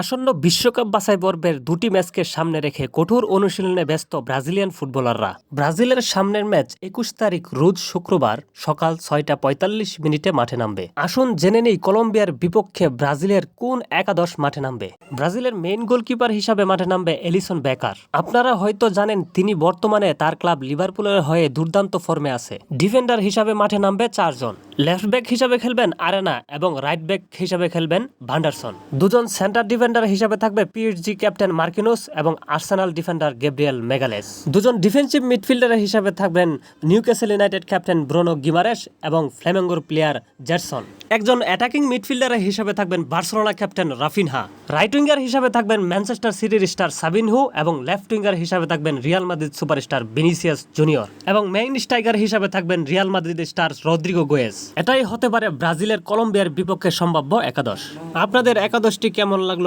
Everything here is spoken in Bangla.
আসন্ন বিশ্বকাপ বাছাই পর্বের দুটি ম্যাচকে সামনে রেখে কঠোর অনুশীলনে ব্যস্ত ব্রাজিলিয়ান ফুটবলাররা। ব্রাজিলের সামনের ম্যাচ একুশ তারিখ রোজ শুক্রবার সকাল ছয়টা পঁয়তাল্লিশ মিনিটে মাঠে নামবে। আসুন জেনে নেই কলম্বিয়ার বিপক্ষে ব্রাজিলের কোন একাদশ মাঠে নামবে। ব্রাজিলের মেইন গোলকিপার হিসাবে মাঠে নামবে এলিসন বেকার। আপনারা হয়তো জানেন তিনি বর্তমানে তার ক্লাব লিভারপুলের হয়ে দুর্দান্ত ফর্মে আছে। ডিফেন্ডার হিসাবে মাঠে নামবে চারজন। লেফট ব্যাক হিসাবে খেলবেন আরেনা এবং রাইট ব্যাক হিসাবে খেলবেন ভান্ডারসন। দুজন সেন্টার ডিফেন্ডার হিসাবে থাকবে পিএইচজি ক্যাপ্টেন মার্কিনোস এবং আর্সেনাল ডিফেন্ডার গেব্রিয়েল মেগালেস। দুজন ডিফেন্সিভ মিডফিল্ডার হিসাবে থাকবেন Newcastle United captain Bruno Guimaraes এবং ফ্লেমেঙ্গোর প্লেয়ার জেরসন। একজন অ্যাটাকিং মিডফিল্ডার হিসাবে থাকবেন Barcelona captain Raphinha. Right winger হিসাবে থাকবেন ম্যানচেস্টার সিটির স্টার সাবিনহু এবং লেফট উইঙ্গার হিসাবে থাকবেন Real Madrid superstar Vinicius junior এবং মেইন স্ট্রাইকার হিসাবে থাকবেন Real Madrid star Rodrygo Goes. এটাই হতে পারে ব্রাজিলের কলম্বিয়ার বিপক্ষে সম্ভাব্য একাদশ। আপনাদের একাদশটি কেমন লাগল